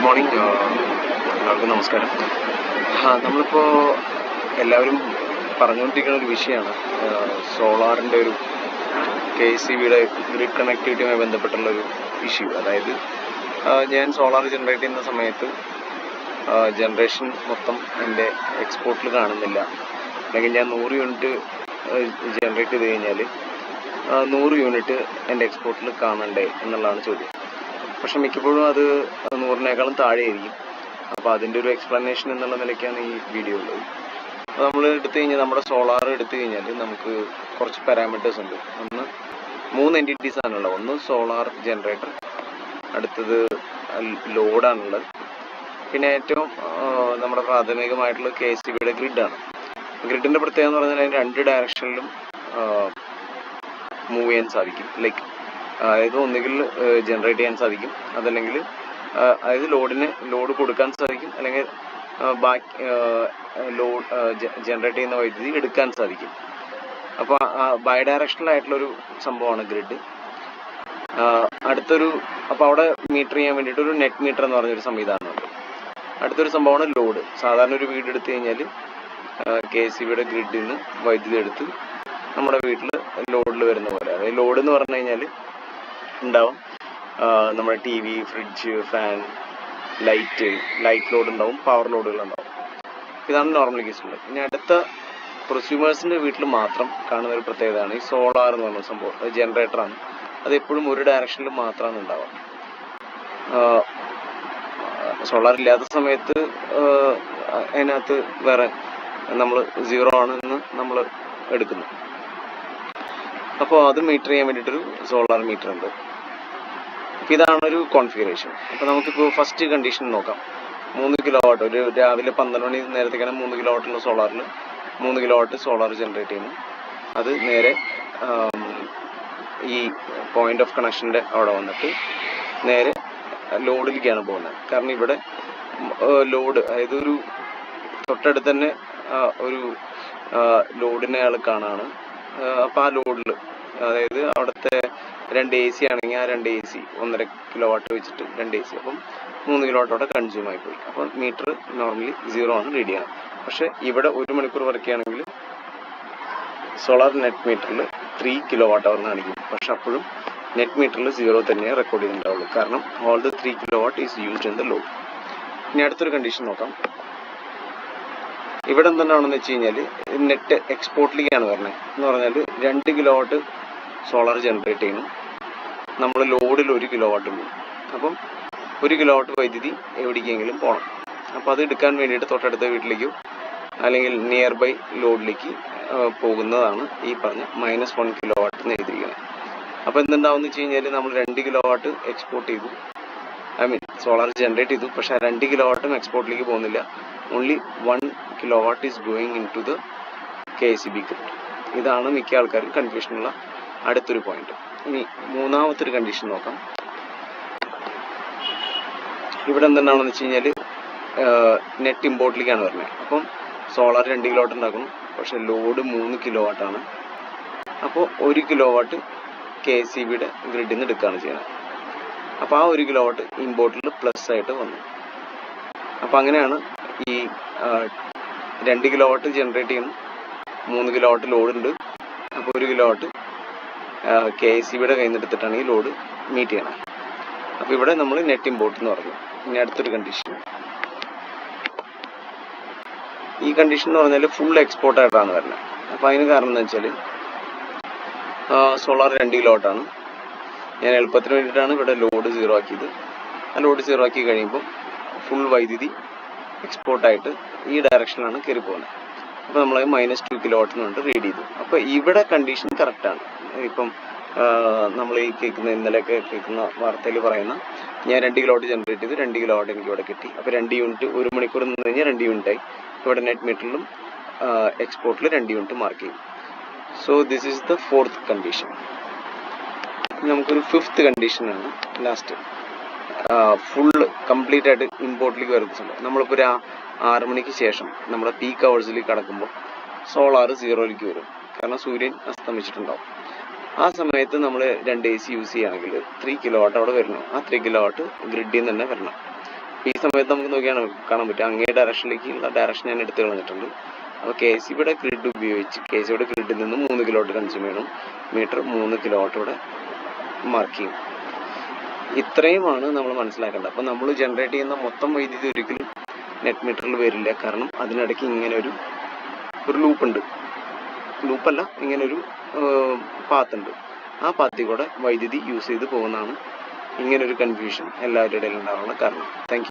Good morning എല്ലാവർക്കും നമസ്കാരം? നമ്മളിപ്പോൾ എല്ലാവരും പറഞ്ഞുകൊണ്ടിരിക്കുന്ന ഒരു വിഷയമാണ്. സോളാറിന്റെ ഒരു കെ സി ബിയുടെ ഗ്രിഡ് കണക്ടിവിറ്റിയുമായി ബന്ധപ്പെട്ടുള്ള ഒരു ഇഷ്യൂ അതായത് ഞാൻ സോളാർ ജനറേറ്റ് ചെയ്യുന്ന സമയത്ത് ജനറേഷൻ മൊത്തം എന്റെ എക്സ്പോർട്ടിൽ കാണുന്നില്ല. അല്ലെങ്കിൽ ഞാൻ നൂറ് യൂണിറ്റ് ജനറേറ്റ് ചെയ്ത് കഴിഞ്ഞാൽ നൂറ് യൂണിറ്റ് എന്റെ എക്സ്പോർട്ടിൽ കാണണ്ടേ എന്നുള്ളതാണ് ചോദ്യം. പക്ഷെ മിക്കപ്പോഴും അത് നൂറിനേക്കാളും താഴെയായിരിക്കും. അപ്പോൾ അതിന്റെ ഒരു എക്സ്പ്ലനേഷൻ എന്നുള്ള നിലയ്ക്കാണ് ഈ വീഡിയോ ഉള്ളത്. അപ്പോൾ നമ്മൾ എടുത്തു കഴിഞ്ഞാൽ നമ്മുടെ സോളാർ എടുത്തു കഴിഞ്ഞാൽ നമുക്ക് കുറച്ച് പാരാമീറ്റേഴ്സ് ഉണ്ട്. ഒന്ന് മൂന്ന് എന്റിറ്റീസ് ആണുള്ളത് ഒന്ന് സോളാർ ജനറേറ്റർ അടുത്തത് ലോഡാണുള്ളത് പിന്നെ ഏറ്റവും നമ്മുടെ പ്രാഥമികമായിട്ടുള്ള കെ എസ് ബിയുടെ ഗ്രിഡാണ് ഗ്രിഡിന്റെ പ്രത്യേകത എന്ന് പറഞ്ഞാൽ രണ്ട് ഡയറക്ഷനിലും മൂവ് ചെയ്യാൻ സാധിക്കും. ലൈക്ക് അതായത് ഒന്നുകിൽ ജനറേറ്റ് ചെയ്യാൻ സാധിക്കും. അതല്ലെങ്കിൽ അതായത് ലോഡിന് ലോഡ് കൊടുക്കാൻ സാധിക്കും. അല്ലെങ്കിൽ ബാക്കി ലോഡ് ജനറേറ്റ് ചെയ്യുന്ന വൈദ്യുതി എടുക്കാൻ സാധിക്കും. അപ്പോൾ ബൈ ഡയറക്ഷണൽ ആയിട്ടുള്ളൊരു സംഭവമാണ് ഗ്രിഡ് അടുത്തൊരു അപ്പോൾ അവിടെ മീറ്റർ ചെയ്യാൻ വേണ്ടിയിട്ട് ഒരു നെറ്റ് മീറ്റർ എന്ന് പറഞ്ഞൊരു സംവിധാനമുണ്ട് അടുത്തൊരു സംഭവമാണ് ലോഡ് സാധാരണ ഒരു വീട് എടുത്തു കഴിഞ്ഞാൽ കെ സി ബിയുടെ ഗ്രിഡിൽ നിന്ന് വൈദ്യുതി എടുത്ത് നമ്മുടെ വീട്ടിൽ ലോഡിൽ വരുന്ന പോലെ. അതായത് ലോഡ് എന്ന് പറഞ്ഞു കഴിഞ്ഞാൽ ഉണ്ടാവും. നമ്മുടെ T V fridge fan light light load ഉണ്ടാവും പവർ ലോഡുകൾ ഉണ്ടാവും. ഇതാണ് നോർമൽ കേസുള്ളത് ഇനി അടുത്ത പ്രൊസ്യൂമേഴ്സിന്റെ വീട്ടിൽ മാത്രം കാണുന്ന ഒരു പ്രത്യേകതയാണ് ഈ സോളാർ എന്ന് പറഞ്ഞ സംഭവം. അത് ജനറേറ്ററാണ് അത് എപ്പോഴും ഒരു ഡയറക്ഷനിൽ മാത്രമാണ് ഉണ്ടാവുക. സോളാർ ഇല്ലാത്ത സമയത്ത് അതിനകത്ത് വേറെ നമ്മൾ സീറോ ആണെന്ന് നമ്മൾ എടുക്കുന്നു. അപ്പോൾ അത് മീറ്റർ ചെയ്യാൻ വേണ്ടിയിട്ടൊരു സോളാർ മീറ്റർ ഉണ്ട്. അപ്പോൾ ഇതാണ് ഒരു കോൺഫിഗറേഷൻ അപ്പോൾ നമുക്കിപ്പോൾ ഫസ്റ്റ് കണ്ടീഷൻ നോക്കാം. മൂന്ന് കിലോ വാട്ട് ഒരു രാവിലെ പന്ത്രണ്ട് മണി നേരത്തേക്കാണ് മൂന്ന് കിലോ വാട്ടുള്ള സോളാറിൽ മൂന്ന് കിലോ വാട്ട് സോളാർ ജനറേറ്റ് ചെയ്യുന്നു. അത് നേരെ ഈ പോയിന്റ് ഓഫ് കണക്ഷന്റെ അവിടെ വന്നിട്ട് നേരെ ലോഡിലേക്കാണ് പോകുന്നത്. കാരണം ഇവിടെ ലോഡ് അതായത് ഒരു തൊട്ടടുത്ത് തന്നെ ഒരു ലോഡിനെ അയാൾ കാണാണ്. അപ്പോൾ ആ ലോഡിൽ അതായത് അവിടുത്തെ രണ്ട് എ സി ആണെങ്കിൽ ആ രണ്ട് എ സി ഒന്നര കിലോ വാട്ട് വെച്ചിട്ട് രണ്ട് എ സി അപ്പം മൂന്ന് കിലോ വാട്ടോടെ കൺസ്യൂം ആയി അപ്പം മീറ്റർ നോർമലി സീറോ ആണ് റീഡ് ചെയ്യണം പക്ഷെ ഇവിടെ ഒരു മണിക്കൂർ വർക്ക് സോളാർ നെറ്റ് മീറ്ററിൽ ത്രീ കിലോ വാട്ട് അവർ കാണിക്കും. പക്ഷെ അപ്പോഴും നെറ്റ് മീറ്ററിൽ സീറോ തന്നെ റെക്കോർഡ് ചെയ്തിട്ടുണ്ടാവുള്ളൂ. കാരണം all the three kilowatt is used in the load ഇനി അടുത്തൊരു കണ്ടീഷൻ നോക്കാം. ഇവിടെ എന്തെന്നാണെന്ന് വെച്ച് കഴിഞ്ഞാൽ നെറ്റ് എക്സ്പോർട്ടിലേക്കാണ് വരുന്നത് എന്ന് പറഞ്ഞാൽ രണ്ട് കിലോ വാട്ട് സോളാർ ജനറേറ്റ് ചെയ്യുന്നു. നമ്മൾ ലോഡിൽ ഒരു കിലോ വാട്ട് ഉള്ളൂ. അപ്പം ഒരു കിലോ വാട്ട് വൈദ്യുതി എവിടേക്കെങ്കിലും പോകണം അപ്പോൾ അത് എടുക്കാൻ വേണ്ടിയിട്ട് തൊട്ടടുത്ത വീട്ടിലേക്കോ അല്ലെങ്കിൽ നിയർ ബൈ ലോഡിലേക്ക് പോകുന്നതാണ് ഈ പറഞ്ഞ മൈനസ് വൺ കിലോ വാട്ട് എന്ന് എഴുതിയിരിക്കുന്നത്. അപ്പോൾ എന്തുണ്ടാവുന്ന വെച്ച് കഴിഞ്ഞാൽ നമ്മൾ രണ്ട് കിലോ വാട്ട് എക്സ്പോർട്ട് ചെയ്തു. ഐ മീൻ സോളാർ ജനറേറ്റ് ചെയ്തു. പക്ഷേ രണ്ട് കിലോ വാട്ടും എക്സ്പോർട്ടിലേക്ക് പോകുന്നില്ല. Only one kilowatt is going into the K C B grid ഇതാണ് മിക്ക ആൾക്കാരും കൺഫ്യൂഷനുള്ള അടുത്തൊരു പോയിന്റ് ഇനി മൂന്നാമത്തെ ഒരു കണ്ടീഷൻ നോക്കാം. ഇവിടെ എന്തെന്നാണെന്ന് വെച്ച് കഴിഞ്ഞാൽ നെറ്റ് ഇമ്പോർട്ടിലേക്കാണ് വരുന്നത് അപ്പം സോളാർ രണ്ട് കിലോ വാട്ട് പക്ഷെ ലോഡ് മൂന്ന് കിലോ വാട്ടാണ് അപ്പോൾ ഒരു കിലോ വാട്ട് കെ സി ബിയുടെ ഗ്രിഡിൽ നിന്ന് എടുക്കുകയാണ് ചെയ്യുന്നത്. അപ്പോൾ ആ ഒരു കിലോ വാട്ട് ഇമ്പോർട്ടിൽ പ്ലസ് ആയിട്ട് വന്നു. അപ്പോൾ അങ്ങനെയാണ് ഈ രണ്ട് കിലോ വാട്ട് ജനറേറ്റ് ചെയ്യുന്നു. മൂന്ന് കിലോ വാട്ട് ലോഡ് ഉണ്ട്. അപ്പോൾ ഒരു kilo watt K S C കയ്യിൽ നിന്ന് എടുത്തിട്ടാണ് ഈ ലോഡ് മീറ്റ് ചെയ്യണം. അപ്പോൾ ഇവിടെ നമ്മൾ നെറ്റ് ഇമ്പോർട്ട് എന്ന് പറഞ്ഞു. ഇനി അടുത്തൊരു കണ്ടീഷൻ ഈ കണ്ടീഷൻ എന്ന് പറഞ്ഞാൽ ഫുൾ എക്സ്പോർട്ട് ആയിട്ടാണ് വരുന്നത് അപ്പോൾ അതിന് കാരണം എന്ന് വെച്ചാൽ സോളാർ രണ്ട് കിലോ ആണ്. ഞാൻ എളുപ്പത്തിന് വേണ്ടിയിട്ടാണ് ഇവിടെ ലോഡ് സീറോ ആക്കിയത്. ആ ലോഡ് സീറോ ആക്കി കഴിയുമ്പോൾ ഫുൾ വൈദ്യുതി എക്സ്പോർട്ടായിട്ട് ഈ ഡയറക്ഷനിലാണ് കയറി പോകുന്നത് അപ്പോൾ നമ്മൾ മൈനസ് ടു കിലോ വാട്ട് എന്നുകൊണ്ട് റീഡ് ചെയ്തു. അപ്പോൾ ഇവിടെ കണ്ടീഷൻ കറക്റ്റാണ് ഇപ്പം നമ്മൾ ഈ കേൾക്കുന്ന ഇന്നലെയൊക്കെ കേൾക്കുന്ന വാർത്തയിൽ പറയുന്ന ഞാൻ രണ്ട് കിലോ ഓട്ട് ജനറേറ്റ് ചെയ്തു രണ്ട് കിലോ ഓട്ട് എനിക്ക് ഇവിടെ കിട്ടി. അപ്പോൾ രണ്ട് യൂണിറ്റ് ഒരു മണിക്കൂർ നിന്ന് കഴിഞ്ഞാൽ രണ്ട് യൂണിറ്റ് ആയി. ഇവിടെ നെറ്റ് മീറ്ററിലും എക്സ്പോർട്ടിൽ രണ്ട് യൂണിറ്റ് മാർക്ക് ചെയ്യും. So this is the fourth condition നമുക്കൊരു ഫിഫ്ത്ത് കണ്ടീഷനാണ് ലാസ്റ്റ് ഫുൾ കംപ്ലീറ്റ് ആയിട്ട് ഇമ്പോർട്ടിലേക്ക് വരുന്ന സംഭവം. നമ്മളിപ്പോൾ ഒരു ആറ് മണിക്ക് ശേഷം നമ്മുടെ പീക്ക് അവേഴ്സിലേക്ക് കടക്കുമ്പോൾ സോളാർ സീറോയിലേക്ക് വരും. കാരണം സൂര്യൻ അസ്തമിച്ചിട്ടുണ്ടാവും. ആ സമയത്ത് നമ്മൾ രണ്ട് എ സി യൂസ് ചെയ്യുകയാണെങ്കിൽ ത്രീ കിലോ വാട്ട് അവിടെ വരണം. ആ ത്രീ കിലോ വാട്ട് ഗ്രിഡിൽ നിന്ന് തന്നെ വരണം. ഈ സമയത്ത് നമുക്ക് നോക്കിയാണ് കാണാൻ പറ്റും. അങ്ങേ ഡയറക്ഷനിലേക്കുള്ള ഡയറക്ഷൻ ഞാൻ എടുത്തു കളഞ്ഞിട്ടുണ്ട്. അപ്പോൾ കെ സി ബിയുടെ ഗ്രിഡ് ഉപയോഗിച്ച് കെ സി ബിയുടെ ഗ്രിഡിൽ നിന്ന് മൂന്ന് കിലോ വാട്ട് കൺസ്യൂം ചെയ്യണം. മീറ്റർ മൂന്ന് കിലോ വാട്ട് ഇവിടെ മാർക്ക് ചെയ്യും. ഇത്രയുമാണ് നമ്മൾ മനസ്സിലാക്കേണ്ടത്. അപ്പോൾ നമ്മൾ ജനറേറ്റ് ചെയ്യുന്ന മൊത്തം വൈദ്യുതി ഒരിക്കലും നെറ്റ് മീറ്ററിൽ വരില്ല. കാരണം അതിനിടയ്ക്ക് ഇങ്ങനെ ഒരു ഒരു ലൂപ്പ് ഉണ്ട്. ലൂപ്പല്ല ഇങ്ങനൊരു പാത്തുണ്ട്. ആ പാത്തിൽ കൂടെ വൈദ്യുതി യൂസ് ചെയ്ത് പോകുന്നതാണ് ഇങ്ങനൊരു കൺഫ്യൂഷൻ എല്ലാവരുടെ ഇടയിൽ ഉണ്ടാകാനുള്ള കാരണം താങ്ക്